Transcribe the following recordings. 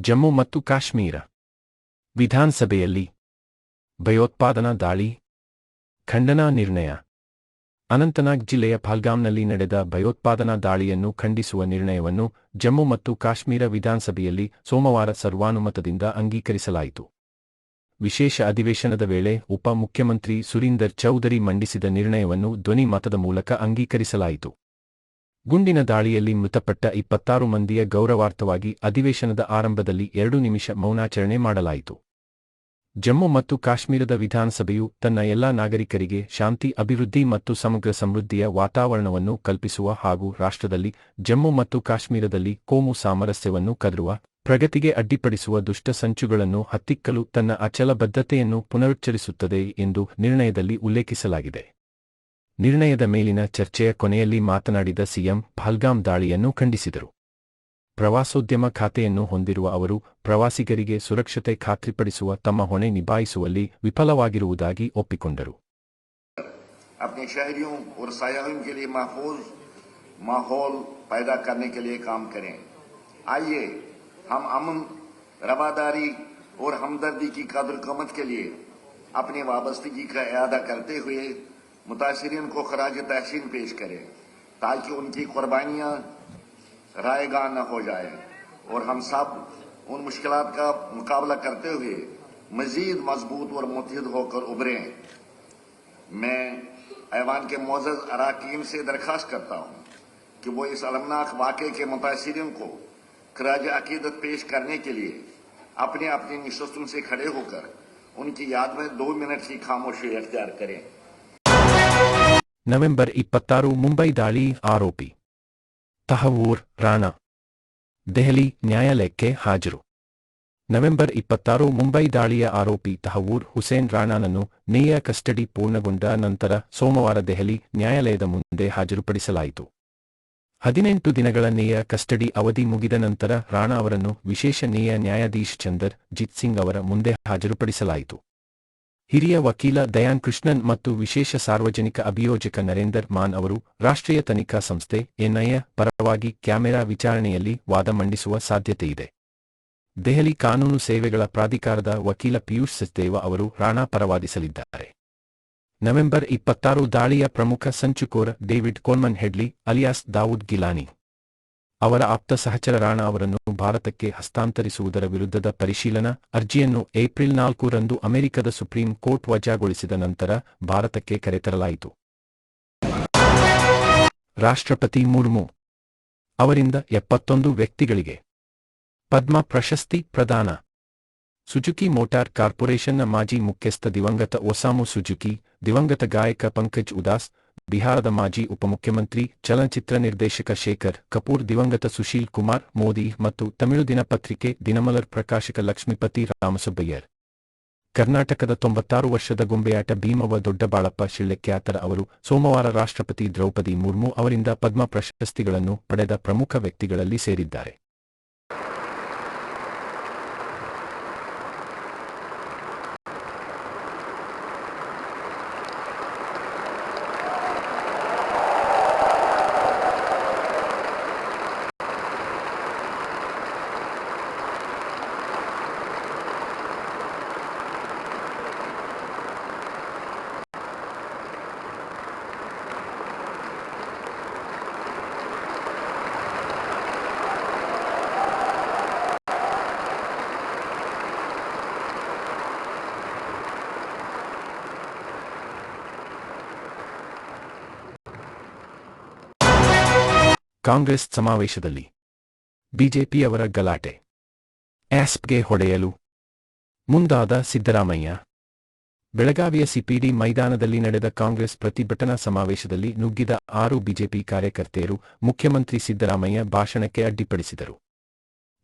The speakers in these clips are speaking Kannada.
ಜಮ್ಮು ಮತ್ತು ಕಾಶ್ಮೀರ. ವಿಧಾನಸಭೆಯಲ್ಲಿ ಭಯೋತ್ಪಾದನಾ ದಾಳಿ, ಖಂಡನಾ ನಿರ್ಣಯ. ಅನಂತನಾಗ್ ಜಿಲ್ಲೆಯ ಫಾಲ್ಗಾಮ್ನಲ್ಲಿ ನಡೆದ ಭಯೋತ್ಪಾದನಾ ದಾಳಿಯನ್ನು ಖಂಡಿಸುವ ನಿರ್ಣಯವನ್ನು ಜಮ್ಮು ಮತ್ತು ಕಾಶ್ಮೀರ ವಿಧಾನಸಭೆಯಲ್ಲಿ ಸೋಮವಾರ ಸರ್ವಾನುಮತದಿಂದ ಅಂಗೀಕರಿಸಲಾಯಿತು. ವಿಶೇಷ ಅಧಿವೇಶನದ ವೇಳೆ ಉಪ ಮುಖ್ಯಮಂತ್ರಿ ಸುರೀಂದರ್ ಚೌಧರಿ ಮಂಡಿಸಿದ ನಿರ್ಣಯವನ್ನು ಧ್ವನಿ ಮತದ ಮೂಲಕ ಅಂಗೀಕರಿಸಲಾಯಿತು. ಗುಂಡಿನ ದಾಳಿಯಲ್ಲಿ ಮೃತಪಟ್ಟ ಇಪ್ಪತ್ತಾರು ಮಂದಿಯ ಗೌರವಾರ್ಥವಾಗಿ ಅಧಿವೇಶನದ ಆರಂಭದಲ್ಲಿ ಎರಡು ನಿಮಿಷ ಮೌನಾಚರಣೆ ಮಾಡಲಾಯಿತು. ಜಮ್ಮು ಮತ್ತು ಕಾಶ್ಮೀರದ ವಿಧಾನಸಭೆಯು ತನ್ನ ಎಲ್ಲಾ ನಾಗರಿಕರಿಗೆ ಶಾಂತಿ, ಅಭಿವೃದ್ಧಿ ಮತ್ತು ಸಮಗ್ರ ಸಮೃದ್ಧಿಯ ವಾತಾವರಣವನ್ನು ಕಲ್ಪಿಸುವ ಹಾಗೂ ರಾಷ್ಟ್ರದಲ್ಲಿ ಜಮ್ಮು ಮತ್ತು ಕಾಶ್ಮೀರದಲ್ಲಿ ಕೋಮು ಸಾಮರಸ್ಯವನ್ನು ಕದರುವ, ಪ್ರಗತಿಗೆ ಅಡ್ಡಿಪಡಿಸುವ ದುಷ್ಟ ಸಂಚುಗಳನ್ನು ಹತ್ತಿಕ್ಕಲು ತನ್ನ ಅಚಲ ಬದ್ಧತೆಯನ್ನು ಪುನರುಚ್ಚರಿಸುತ್ತದೆ ಎಂದು ನಿರ್ಣಯದಲ್ಲಿ ಉಲ್ಲೇಖಿಸಲಾಗಿದೆ. ನಿರ್ಣಯದ ಮೇಲಿನ ಚರ್ಚೆಯ ಕೊನೆಯಲ್ಲಿ ಮಾತನಾಡಿದ ಸಿಎಂ ಪಹಲ್ಗಾಮ್ ದಾಳಿಯನ್ನು ಖಂಡಿಸಿದರು ಪ್ರವಾಸೋದ್ಯಮ ಖಾತೆಯನ್ನು ಹೊಂದಿರುವ ಅವರು ಪ್ರವಾಸಿಗರಿಗೆ ಸುರಕ್ಷತೆ ಖಾತ್ರಿಪಡಿಸುವ ತಮ್ಮ ಹೊಣೆ ನಿಭಾಯಿಸುವಲ್ಲಿ ವಿಫಲವಾಗಿರುವುದಾಗಿ ಒಪ್ಪಿಕೊಂಡರು अपने शहरियों और सयाहों के लिए महफूज माहौल पैदा करने के लिए काम करें आइए हम अमन रवादारी और हमदर्दी की कदर कमत के लिए अपनी वाबस्तगी का अदा करते हुए متاثرین کو خراج تحسین پیش کرے تاکہ ان کی قربانیاں رائے گاہ نہ ہو جائیں۔ اور ہم سب ان مشکلات کا مقابلہ کرتے ہوئے مزید مضبوط اور متحد ہو کر ابھریں۔ میں ایوان کے معزز اراکین سے درخواست کرتا ہوں کہ وہ اس المناک واقعے کے متاثرین کو خراج عقیدت پیش کرنے کے لیے اپنے اپنی نشستوں سے کھڑے ہو کر ان کی یاد میں دو منٹ کی خاموشی اختیار کریں۔ ನವೆಂಬರ್ ಇಪ್ಪತ್ತಾರು ಮುಂಬೈ ದಾಳಿ ಆರೋಪಿ. ತಹವೂರ್ ರಾಣಾ. ದೆಹಲಿ ನ್ಯಾಯಾಲಯಕ್ಕೆ ಹಾಜರು. ನವೆಂಬರ್ ಇಪ್ಪತ್ತಾರು ಮುಂಬೈ ದಾಳಿಯ ಆರೋಪಿ ತಹವೂರ್ ಹುಸೇನ್ ರಾಣಾನನ್ನು ನೇಯ ಕಸ್ಟಡಿ ಪೂರ್ಣಗೊಂಡ ನಂತರ ಸೋಮವಾರ ದೆಹಲಿ ನ್ಯಾಯಾಲಯದ ಮುಂದೆ ಹಾಜರುಪಡಿಸಲಾಯಿತು. ಹದಿನೆಂಟು ದಿನಗಳ ನೇಯ ಕಸ್ಟಡಿ ಅವಧಿ ಮುಗಿದ ನಂತರ ರಾಣಾ ಅವರನ್ನು ವಿಶೇಷ ನೇಯ ನ್ಯಾಯಾಧೀಶ್ ಚಂದರ್, ಜಿತ್ ಸಿಂಗ್ ಅವರ ಮುಂದೆ ಹಾಜರುಪಡಿಸಲಾಯಿತು. ಹಿರಿಯ ವಕೀಲ ದಯಾನ್ ಕೃಷ್ಣನ್ ಮತ್ತು ವಿಶೇಷ ಸಾರ್ವಜನಿಕ ಅಭಿಯೋಜಕ ನರೇಂದರ್ ಮಾನ್ ಅವರು ರಾಷ್ಟ್ರೀಯ ತನಿಖಾ ಸಂಸ್ಥೆ, ಎನ್ಐಎ ಪರವಾಗಿ ಕ್ಯಾಮೆರಾ ವಿಚಾರಣೆಯಲ್ಲಿ ವಾದ ಮಂಡಿಸುವ ಸಾಧ್ಯತೆಯಿದೆ. ದೆಹಲಿ ಕಾನೂನು ಸೇವೆಗಳ ಪ್ರಾಧಿಕಾರದ ವಕೀಲ ಪಿಯೂಷ್ ಸಚ್ದೇವ ಅವರು ರಾಣಾ ಪರವಾದಿಸಲಿದ್ದಾರೆ. ನವೆಂಬರ್ ಇಪ್ಪತ್ತಾರು ದಾಳಿಯ ಪ್ರಮುಖ ಸಂಚುಕೋರ David Coleman Headley, alias Dawood Gilani ಅವರ ಆಪ್ತ ಸಹಚರ ರಾಣ ಅವರನ್ನು ಭಾರತಕ್ಕೆ ಹಸ್ತಾಂತರಿಸುವುದರ ವಿರುದ್ಧದ ಪರಿಶೀಲನಾ ಅರ್ಜಿಯನ್ನು ಏಪ್ರಿಲ್ ನಾಲ್ಕು ರಂದು ಅಮೆರಿಕದ ಸುಪ್ರೀಂ ಕೋರ್ಟ್ ವಜಾಗೊಳಿಸಿದ ನಂತರ ಭಾರತಕ್ಕೆ ಕರೆತರಲಾಯಿತು. ರಾಷ್ಟ್ರಪತಿ ಮುರ್ಮು ಅವರಿಂದ ಎಪ್ಪತ್ತೊಂದು ವ್ಯಕ್ತಿಗಳಿಗೆ ಪದ್ಮ ಪ್ರಶಸ್ತಿ ಪ್ರದಾನ. ಸುಜುಕಿ ಮೋಟಾರ್ ಕಾರ್ಪೊರೇಷನ್ನ ಮಾಜಿ ಮುಖ್ಯಸ್ಥ ದಿವಂಗತ ಒಸಾಮು ಸುಜುಕಿ, ದಿವಂಗತ ಗಾಯಕ ಪಂಕಜ್ ಉದಾಸ್ ಬಿಹಾರದ ಮಾಜಿ ಉಪಮುಖ್ಯಮಂತ್ರಿ, ಚಲನಚಿತ್ರ ನಿರ್ದೇಶಕ ಶೇಖರ್ ಕಪೂರ್, ದಿವಂಗತ ಸುಶೀಲ್ ಕುಮಾರ್, ಮೋದಿ ಮತ್ತು ತಮಿಳು ದಿನಪತ್ರಿಕೆ ದಿನಮಲರ್ ಪ್ರಕಾಶಕ ಲಕ್ಷ್ಮೀಪತಿ ರಾಮಸುಬ್ಬಯ್ಯರ್. ಕರ್ನಾಟಕದ ತೊಂಬತ್ತಾರು ವರ್ಷದ ಗೊಂಬೆಯಾಟ ಭೀಮವ ದೊಡ್ಡಬಾಳಪ್ಪ ಶಿಳ್ಳೆಕ್ಯಾತರ ಅವರು ಸೋಮವಾರ ರಾಷ್ಟ್ರಪತಿ ದ್ರೌಪದಿ ಮುರ್ಮು ಅವರಿಂದ ಪದ್ಮ ಪ್ರಶಸ್ತಿಗಳನ್ನು ಪಡೆದ ಪ್ರಮುಖ ವ್ಯಕ್ತಿಗಳಲ್ಲಿ ಸೇರಿದ್ದಾರೆ. ಕಾಂಗ್ರೆಸ್ ಸಮಾವೇಶದಲ್ಲಿ ಬಿಜೆಪಿಯವರ ಗಲಾಟೆ. ಆಸ್ಪ್ಗೆ ಹೊಡೆಯಲು ಮುಂದಾದ ಸಿದ್ದರಾಮಯ್ಯ. ಬೆಳಗಾವಿಯ ಸಿಪಿಡಿ ಮೈದಾನದಲ್ಲಿ ನಡೆದ ಕಾಂಗ್ರೆಸ್ ಪ್ರತಿಭಟನಾ ಸಮಾವೇಶದಲ್ಲಿ ನುಗ್ಗಿದ ಆರು ಬಿಜೆಪಿ ಕಾರ್ಯಕರ್ತೆಯರು ಮುಖ್ಯಮಂತ್ರಿ ಸಿದ್ದರಾಮಯ್ಯ ಭಾಷಣಕ್ಕೆ ಅಡ್ಡಿಪಡಿಸಿದರು.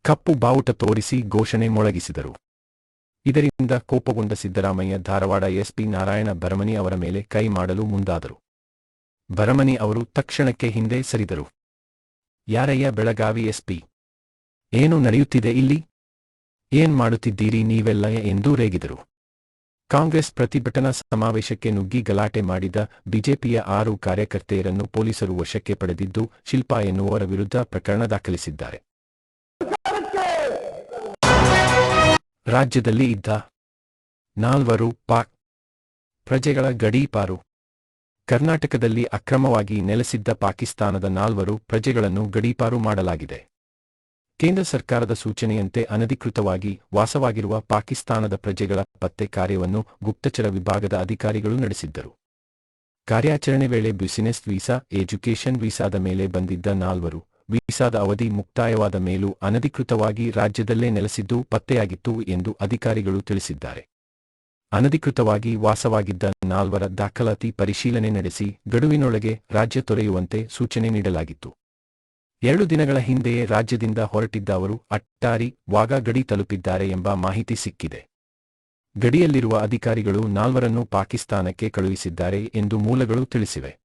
ಕಪ್ಪು ಬಾವುಟ ತೋರಿಸಿ ಘೋಷಣೆ ಮೊಳಗಿಸಿದರು. ಇದರಿಂದ ಕೋಪಗೊಂಡ ಸಿದ್ದರಾಮಯ್ಯ ಧಾರವಾಡ ಎಸ್ಪಿ ನಾರಾಯಣ ಭರಮನಿ ಅವರ ಮೇಲೆ ಕೈ ಮಾಡಲು ಮುಂದಾದರು. ಭರಮನಿ ಅವರು ತಕ್ಷಣಕ್ಕೆ ಹಿಂದೆ ಸರಿದರು. ಯಾರಯ್ಯ ಬೆಳಗಾವಿ ಎಸ್ಪಿ? ಏನು ನಡೆಯುತ್ತಿದೆ ಇಲ್ಲಿ? ಏನ್ ಮಾಡುತ್ತಿದ್ದೀರಿ ನೀವೆಲ್ಲ ಎಂದು ರೇಗಿದರು. ಕಾಂಗ್ರೆಸ್ ಪ್ರತಿಭಟನಾ ಸಮಾವೇಶಕ್ಕೆ ನುಗ್ಗಿ ಗಲಾಟೆ ಮಾಡಿದ ಬಿಜೆಪಿಯ ಆರು ಕಾರ್ಯಕರ್ತೆಯರನ್ನು ಪೊಲೀಸರು ವಶಕ್ಕೆ ಪಡೆದಿದ್ದು ಶಿಲ್ಪಾ ಎನ್ನುವರ ವಿರುದ್ಧ ಪ್ರಕರಣ ದಾಖಲಿಸಿದ್ದಾರೆ. ರಾಜ್ಯದಲ್ಲಿ ಇದ್ದ ನಾಲ್ವರು ಪಾಕ್ ಪ್ರಜೆಗಳ ಗಡೀಪಾರು. ಕರ್ನಾಟಕದಲ್ಲಿ ಅಕ್ರಮವಾಗಿ ನೆಲೆಸಿದ್ದ ಪಾಕಿಸ್ತಾನದ ನಾಲ್ವರು ಪ್ರಜೆಗಳನ್ನು ಗಡೀಪಾರು ಮಾಡಲಾಗಿದೆ. ಕೇಂದ್ರ ಸರ್ಕಾರದ ಸೂಚನೆಯಂತೆ ಅನಧಿಕೃತವಾಗಿ ವಾಸವಾಗಿರುವ ಪಾಕಿಸ್ತಾನದ ಪ್ರಜೆಗಳ ಪತ್ತೆ ಕಾರ್ಯವನ್ನು ಗುಪ್ತಚರ ವಿಭಾಗದ ಅಧಿಕಾರಿಗಳು ನಡೆಸಿದ್ದರು. ಕಾರ್ಯಾಚರಣೆ ವೇಳೆ ಬ್ಯುಸಿನೆಸ್ ವೀಸಾ, ಎಜುಕೇಷನ್ ವೀಸಾದ ಮೇಲೆ ಬಂದಿದ್ದ ನಾಲ್ವರು, ವೀಸಾದ ಅವಧಿ ಮುಕ್ತಾಯವಾದ ಮೇಲೂ ಅನಧಿಕೃತವಾಗಿ ರಾಜ್ಯದಲ್ಲೇ ನೆಲೆಸಿದ್ದು ಪತ್ತೆಯಾಗಿತ್ತು ಎಂದು ಅಧಿಕಾರಿಗಳು ತಿಳಿಸಿದ್ದಾರೆ. ಅನಧಿಕೃತವಾಗಿ ವಾಸವಾಗಿದ್ದ ನಾಲ್ವರ ದಾಖಲಾತಿ ಪರಿಶೀಲನೆ ನಡೆಸಿ ಗಡುವಿನೊಳಗೆ ರಾಜ್ಯ ತೊರೆಯುವಂತೆ ಸೂಚನೆ ನೀಡಲಾಗಿತ್ತು. ಎರಡು ದಿನಗಳ ಹಿಂದೆಯೇ ರಾಜ್ಯದಿಂದ ಹೊರಟಿದ್ದ ಅವರು, ಅಟ್ಟಾರಿ, ವಾಗಾ ಗಡಿ ತಲುಪಿದ್ದಾರೆ ಎಂಬ ಮಾಹಿತಿ ಸಿಕ್ಕಿದೆ. ಗಡಿಯಲ್ಲಿರುವ ಅಧಿಕಾರಿಗಳು ನಾಲ್ವರನ್ನು ಪಾಕಿಸ್ತಾನಕ್ಕೆ ಕಳುಹಿಸಿದ್ದಾರೆ ಎಂದು ಮೂಲಗಳು ತಿಳಿಸಿವೆ.